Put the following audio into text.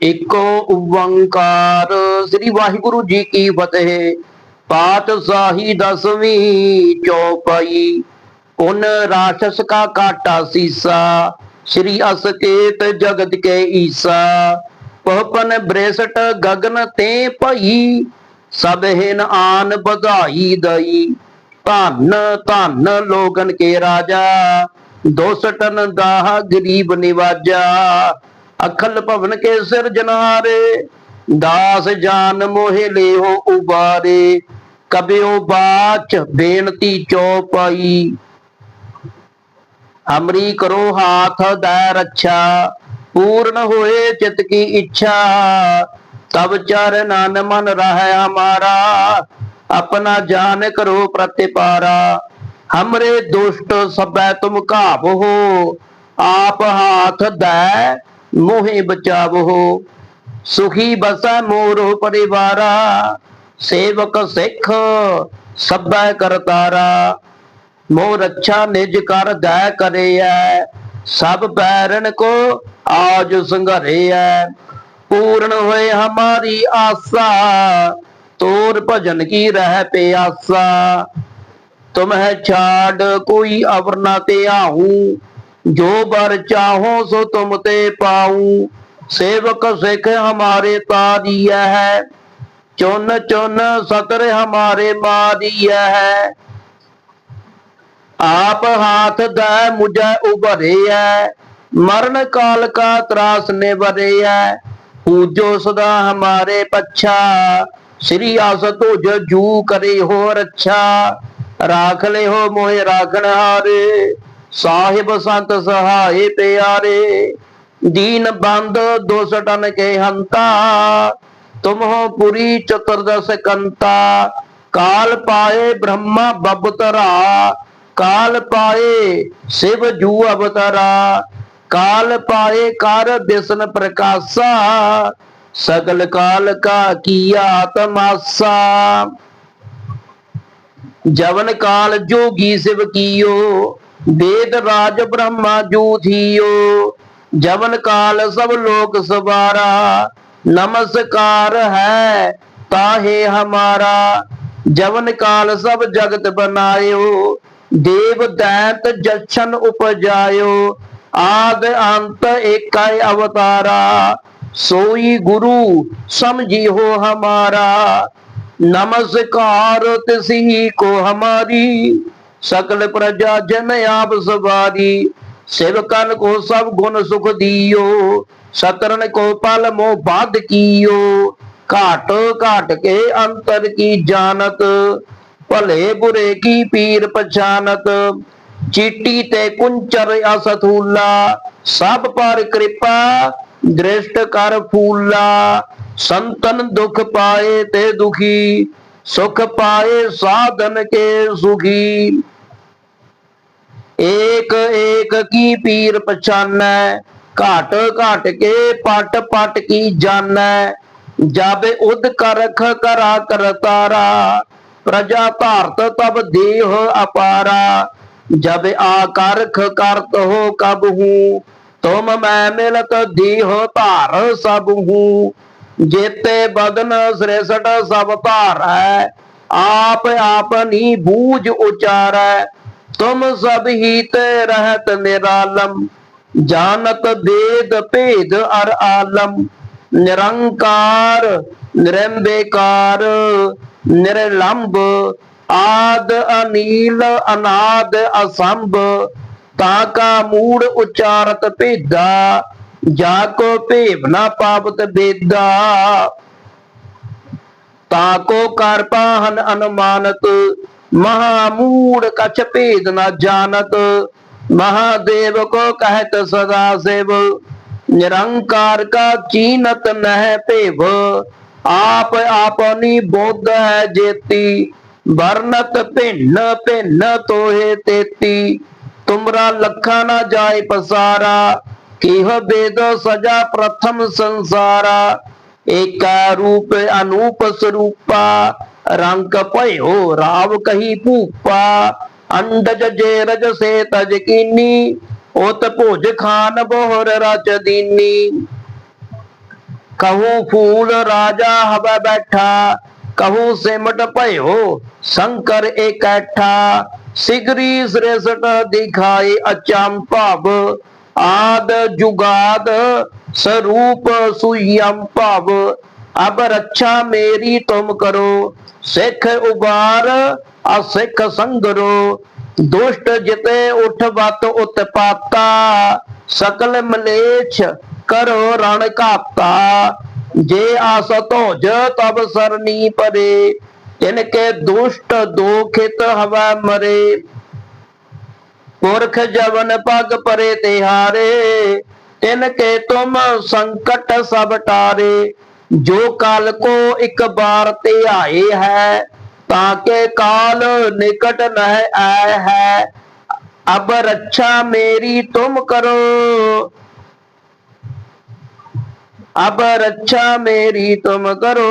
ਏਕੋ ਓੰਕਾਰ। ਸ੍ਰੀ ਵਾਹਿਗੁਰੂ ਜੀ ਕੀ ਫਤਿਹ। ਪਾਤਸ਼ਾਹੀ ਦਸਵੀਂ ਚੌਪਈ। ਉਨ ਰਾਸ਼ਸ ਕਾ ਕਾਟਾ ਸੀਸਾ। ਸ੍ਰੀ ਅਸਕੇਤ ਜਗਤ ਕੇ ਈਸਾ। ਪਹਪਨ ਬ੍ਰੇਸਟ ਗਗਨ ਤੇ ਭਈ। ਸਭ ਹਿਨ ਆਨ ਵਧਾਈ ਦਈ। ਧੰਨ ਧੰਨ ਲੋਗਨ ਕੇ ਰਾਜਾ। ਦੋਸਟਨ ਦਾਹ ਗਰੀਬ ਨਿਵਾਜਾ। अखल भवन के सिर जनारे, दास जान मोहे ले हो उबारे। कबियो बाच बेनती चौपाई। अमरी करो हाथ दै रक्षा अच्छा, पूर्ण होए चित की इच्छा। तब चर नन मन रह हमारा, अपना जान करो प्रतिपारा। हमरे दुष्ट सब तुम काप हो, आप हाथ दै ਮੋਹਿ ਬਚਾਵੋ, ਸੁਖੀ ਬਸੈ ਮੋਰੋ ਪਰਿਵਾਰਾ, ਸੇਵਕ ਸਿੱਖ ਸਭੈ ਕਰਤਾਰਾ। ਮੋਹ ਰੱਛਾ ਨਿਜ ਕਰ ਦੈ ਕਰਿਐ, ਸਭ ਬੈਰਨ ਕੋ ਆਜ ਸੰਘਰਿਐ। ਪੂਰਨ ਹੋਏ ਹਮਾਰੀ ਆਸਾ, ਤੋਰ ਭਜਨ ਕੀ ਰਹਿ ਪਿਆਸਾ। ਤੁਮ ਹੈ ਛਾੜ ਕੋਈ ਅਵਰ ਨਾ ਤੇ ਆਹੂ ਜੋ ਬਰ ਚਾਹੋ ਸੋ ਤੁਮ ਤੇ ਪਾਉ ਸੇਵਕ ਸਿੱਖ ਹਮਾਰੇ ਤਾਰੀਐ ਹੈ, ਚੁਨ ਚੁਨ ਸਤਰ ਹਮਾਰੇ ਮਾਰੀਐ ਹੈ। ਆਪ ਹਾਥ ਦੈ ਮੁਝੈ ਉਭਰਿਐ, ਮਰਨ ਕਾਲ ਕਾ ਤਰਾਸ ਨਿਵਰਿਐ, ਪੂਜੋ ਸਦਾ ਹਮਾਰੇ ਪੱਛਾ, ਸ੍ਰੀ ਆਸ ਤੁਜ ਜੂ ਕਰੇ ਹੋ ਰੱਛਾ ਰਾਖ ਲੈ ਹੋ ਮੋਹਿ ਰਾਖਣ ਹਾਰੇ। ਸਾਹਿਬ ਸੰਤ ਸਹਾਏ ਪਿਆਰੇ, ਦੀਨ ਬੰਦ ਦੋਸਟਨ ਕੇ ਹੰਤਾ। ਤੁਮ ਹੋ ਪੁਰੀ ਚਤੁਰਦਸ ਕੰਤਾ। ਕਾਲ ਪਾਏ ਬ੍ਰਹਮਾ ਬਬਤਰਾ। ਕਾਲ ਪਾਏ ਸਿਵ ਜੂ ਅਵਤਰਾ। ਕਾਲ ਪਾਏ ਕਰ ਬਿਸ਼ਨ ਪ੍ਰਕਾਸ਼ਾ। ਸਗਲ ਕਾਲ ਕਾ ਕੀਆ ਤਮਾਸਾ। ਜਵਨ ਕਾਲ ਜੋਗੀ ਸਿਵ ਕੀਓ। वेद राज ब्रह्मा जू थियो जवन काल सब लोक सवारा, नमस्कार है ताहे हमारा। जवन काल सब जगत बनायो, देव दैत जक्षण उपजायो आद अंत एक अवतारा। सोई गुरु समझी हो हमारा, नमस्कार तिसी को हमारी। ਸਕਲ ਪ੍ਰਜਾ ਜਨ ਆਪ ਸਵਾਰੀ ਸੇਵਕਨ ਕੋ ਸਭ ਗੁਣ ਸੁਖ ਦਿਓ ਸਤਰਨ ਕੋ ਪਲ ਮੋ ਬਾਧ ਕੀਓ। ਘਾਟ ਘਾਟ ਕੇ ਅੰਤਰ ਕੀ ਜਾਣਤ, ਭਲੇ ਬੁਰੇ ਕੀ ਪੀਰ ਪਛਾਨਤ। ਚੀਟੀ ਤੇ ਕੁੰਚਰ ਅਸਥੂਲਾ, ਸਭ ਪਰ ਕਿਰਪਾ ਦ੍ਰਿਸ਼ਟ ਕਰ ਫੂਲਾ। ਸੰਤਨ ਦੁਖ ਪਾਏ ਤੇ ਦੁਖੀ सुख पाए साधन के सुखी। एक एक की पीर पछानै, घाट घाट के पट पट की जानै। जब उद करख करा कर तारा, प्रजा भारत तब देह अपारा। जब आकारख करत हो कब हूँ, तुम मैं मिलत देह तार सब हूँ। ਜੇਤੇ ਬਦਨ ਸ੍ਰੇਸ਼ਟ ਸਭ ਧਾਰੈ, ਆਪ ਆਪਨੀ ਬੂਝ ਉਚਾਰੈ, ਤੁਮ ਸਭ ਹੀ ਤੇ ਰਹਤ ਨਿਰਾਲਮ ਜਾਣਤ ਦੇਦ ਭੇਦ ਅਰ ਆਲਮ, ਨਿਰੰਕਾਰ, ਨਿਰੰਬੇਕਾਰ ਨਿਰਲੰਭ ਆਦ ਅਨੀਲ, ਅਨਾਦ ਅਸੰਭ, ਤਾ ਮੂੜ ਉਚਾਰਤ ਭੇਦਾ जाको भेव न पावत बेदा। ताको कर पाहन अनुमानत। महामूड कछ भेद न जानत। महादेव को कहत सदा सेव। निरंकार का चीनत नह पेव। आप आपनी बोध है जेती। वर्णत भिन्न भिन्न तोहे तेती। तुमरा लखा ना जाय पसारा। केह वेद सजा प्रथम संसारा, एका रूप अनूप स्वरूपा रंग पयो राव कही भूपा अंडज जे रज से तज कीनी ओत भोज खान बोहर रच दीनी। कहूँ फूल राजा हवा बैठा, कहूँ सिमट भयो शंकर इकट्ठा सिगरी श्रेष्ठ दिखाए अचम भव आद जुगाद स्वरूप सुयम भव अब रक्षा मेरी तुम करो, सिख उबार असिख संगरो। दुष्ट जिते उठ बत उत्पाता सकल मलेच्छ करो रण घाता जे आस तोज तब सरनी परे, तिनके दुष्ट दोखित हवा मरे। पुरख जवन पग परे तिहारे, तिनके तुम संकट सब टारे। जो काल को एक बार ते आए है, ताके काल निकट नह आए है। अब रक्षा मेरी तुम करो। अब रक्षा मेरी तुम करो।